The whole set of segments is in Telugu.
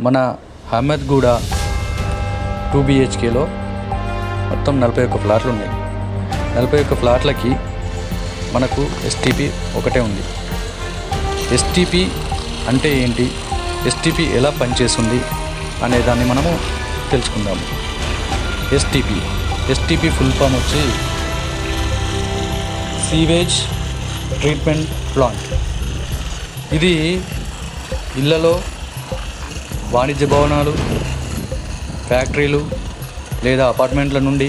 మన అహ్మద్గూడ టూ బిహెచ్కేలో మొత్తం నలభై ఒక్క ఫ్లాట్లు ఉన్నాయి. నలభై ఒక్క ఫ్లాట్లకి మనకు ఎస్టీపీ ఒకటే ఉంది. ఎస్టీపీ అంటే ఏంటి? ఎస్టీపీ ఎలా పనిచేస్తుంది అనే దాన్ని మనము తెలుసుకుందాము. ఎస్టీపీ ఎస్టీపీ ఫుల్ ఫామ్ వచ్చి సీవేజ్ ట్రీట్మెంట్ ప్లాంట్. ఇది ఇళ్ళలో వాణిజ్య భవనాలు ఫ్యాక్టరీలు లేదా అపార్ట్మెంట్ల నుండి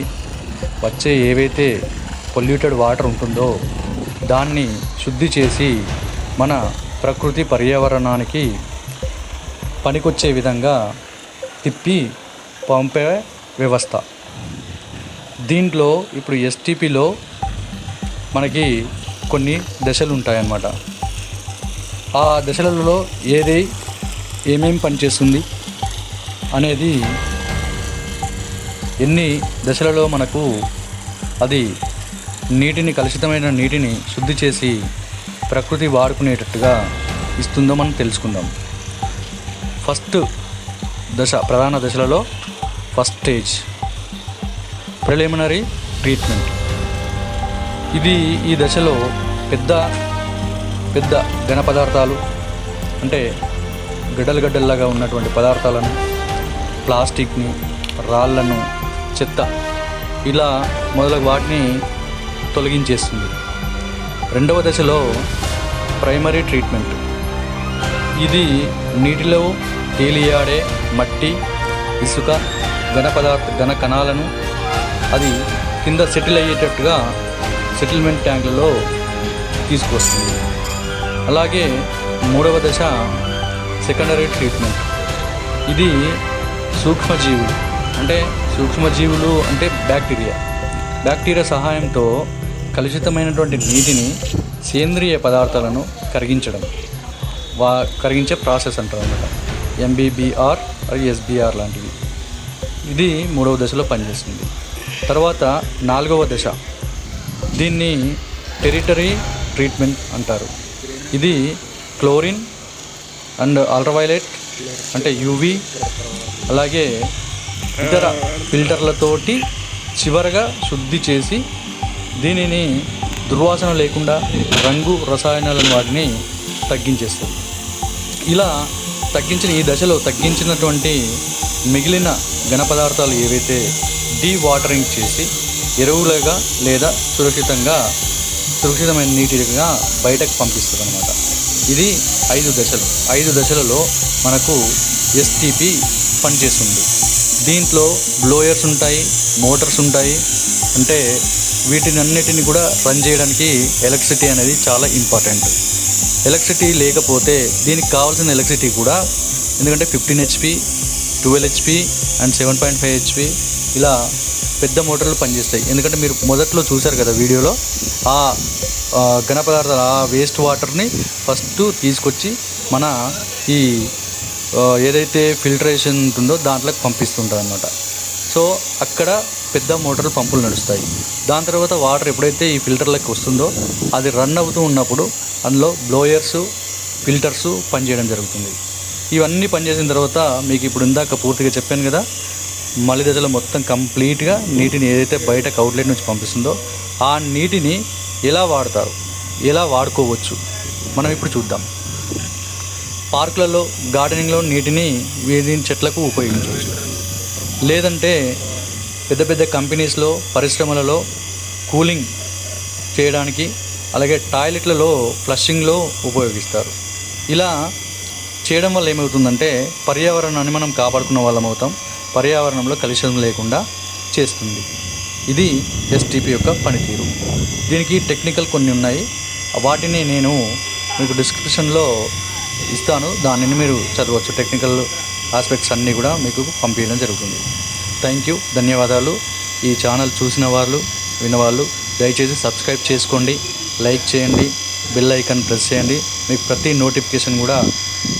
వచ్చే ఏవైతే పొల్యూటెడ్ వాటర్ ఉంటుందో దాన్ని శుద్ధి చేసి మన ప్రకృతి పర్యావరణానికి పనికొచ్చే విధంగా తిప్పి పంపే వ్యవస్థ. దీంట్లో ఇప్పుడు ఎస్టీపీలో మనకి కొన్ని దశలు ఉంటాయన్నమాట ఆ దశలలో ఏది ఏమేం పనిచేస్తుంది అనేది ఎన్ని దశలలో మనకు అది నీటిని కలుషితమైన నీటిని శుద్ధి చేసి ప్రకృతి వాడుకునేటట్టుగా ఇస్తుందో మనం తెలుసుకుందాం. ఫస్ట్ దశ ప్రధాన దశలలో ఫస్ట్ స్టేజ్ ప్రిలిమినరీ ట్రీట్మెంట్. ఇది ఈ దశలో పెద్ద పెద్ద ఘన పదార్థాలు అంటే గడ్డలు గడ్డల్లాగా ఉన్నటువంటి పదార్థాలను ప్లాస్టిక్ని రాళ్ళను చెత్త ఇలా మొదలగు వాటిని తొలగించేస్తుంది. రెండవ దశలో ప్రైమరీ ట్రీట్మెంట్. ఇది నీటిలో తేలియాడే మట్టి ఇసుక ఘన పదార్థ ఘన కణాలను అది కింద సెటిల్ అయ్యేటట్టుగా సెటిల్మెంట్ ట్యాంకులలో తీసుకొస్తుంది అలాగే మూడవ దశ సెకండరీ ట్రీట్మెంట్ ఇది సూక్ష్మజీవులు అంటే సూక్ష్మజీవులు అంటే బ్యాక్టీరియా బ్యాక్టీరియా సహాయంతో కలుషితమైనటువంటి నీటిని సేంద్రియ పదార్థాలను కరిగించడం వా కరిగించే ప్రాసెస్ అంటారు అనమాట ఎంబీబీఆర్ ఎస్బీఆర్ లాంటివి. ఇది మూడవ దశలో పనిచేస్తుంది. తర్వాత నాలుగవ దశ. దీన్ని టెరిటరీ ట్రీట్మెంట్ అంటారు. ఇది క్లోరిన్ అండ్ అల్ట్రావైలెట్ అంటే యూవి అలాగే ఇతర ఫిల్టర్లతోటి చివరగా శుద్ధి చేసి దీనిని దుర్వాసన లేకుండా రంగు రసాయనాలను వాటిని తగ్గించేస్తుంది. ఇలా తగ్గించిన ఈ దశలో తగ్గించినటువంటి మిగిలిన ఘన పదార్థాలు ఏవైతే డీ వాటరింగ్ చేసి ఎరువులుగా లేదా సురక్షితంగా సురక్షితమైన నీటిగా బయటకు పంపిస్తుంది అనమాట ఇది ఐదు దశలు. ఐదు దశలలో మనకు ఎస్టీపీ పనిచేస్తుంది. దీంట్లో బ్లోయర్స్ ఉంటాయి మోటార్స్ ఉంటాయి. అంటే వీటిని అన్నిటిని కూడా రన్ చేయడానికి ఎలక్ట్రిసిటీ అనేది చాలా ఇంపార్టెంట్. ఎలక్ట్రిసిటీ లేకపోతే దీనికి కావాల్సిన ఎలక్ట్రిసిటీ కూడా ఎందుకంటే fifteen HP twelve HP and seven point five HP ఇలా పెద్ద మోటార్లు పనిచేస్తాయి. ఎందుకంటే మీరు మొదట్లో చూశారు కదా వీడియోలో ఆ ఘన పదార్థాలు ఆ వేస్ట్ వాటర్ని ఫస్ట్ తీసుకొచ్చి మన ఈ ఏదైతే ఫిల్టరేషన్ ఉంటుందో దాంట్లోకి పంపిస్తుంటారు అనమాట సో అక్కడ పెద్ద మోటార్ పంపులు నడుస్తాయి. దాని తర్వాత వాటర్ ఎప్పుడైతే ఈ ఫిల్టర్లకు వస్తుందో అది రన్ అవుతూ ఉన్నప్పుడు అందులో బ్లోయర్స్ ఫిల్టర్స్ పనిచేయడం జరుగుతుంది. ఇవన్నీ పనిచేసిన తర్వాత మీకు ఇప్పుడు ఇందాక పూర్తిగా చెప్పాను కదా మలి దశలో మొత్తం కంప్లీట్గా నీటిని ఏదైతే బయటకు అవుట్లెట్ నుంచి పంపిస్తుందో ఆ నీటిని ఎలా వాడతారు? ఎలా వాడుకోవచ్చు? మనం ఇప్పుడు చూద్దాం. పార్కులలో గార్డెనింగ్లో నీటిని వీటిని చెట్లకు ఉపయోగించవచ్చు. లేదంటే పెద్ద పెద్ద కంపెనీస్లో పరిశ్రమలలో కూలింగ్ చేయడానికి అలాగే టాయిలెట్లలో ఫ్లషింగ్లో ఉపయోగిస్తారు. ఇలా చేయడం వల్ల ఏమవుతుందంటే పర్యావరణాన్ని మనం కాపాడుకున్న వాళ్ళం అవుతాం పర్యావరణంలో కలుషితం లేకుండా చేస్తుంది. ఇది ఎస్టీపీ యొక్క పనితీరు. దీనికి టెక్నికల్ కొన్ని ఉన్నాయి. వాటిని నేను మీకు డిస్క్రిప్షన్లో ఇస్తాను. దానిని మీరు చదవచ్చు. టెక్నికల్ ఆస్పెక్ట్స్ అన్నీ కూడా మీకు పంపించడం జరుగుతుంది. థ్యాంక్ యూ ధన్యవాదాలు. ఈ ఛానల్ చూసిన వాళ్ళు విన్నవాళ్ళు దయచేసి సబ్స్క్రైబ్ చేసుకోండి. లైక్ చేయండి. బెల్ ఐకాన్ ప్రెస్ చేయండి. మీకు ప్రతి నోటిఫికేషన్ కూడా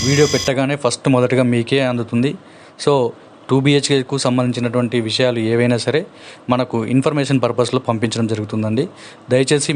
వీడియో పెట్టగానే ఫస్ట్ మొదటగా మీకే అందుతుంది. సో టూ బిహెచ్కేకు సంబంధించినటువంటి విషయాలు ఏవైనా సరే మనకు ఇన్ఫర్మేషన్ పర్పస్లో పంపించడం జరుగుతుందండి. దయచేసి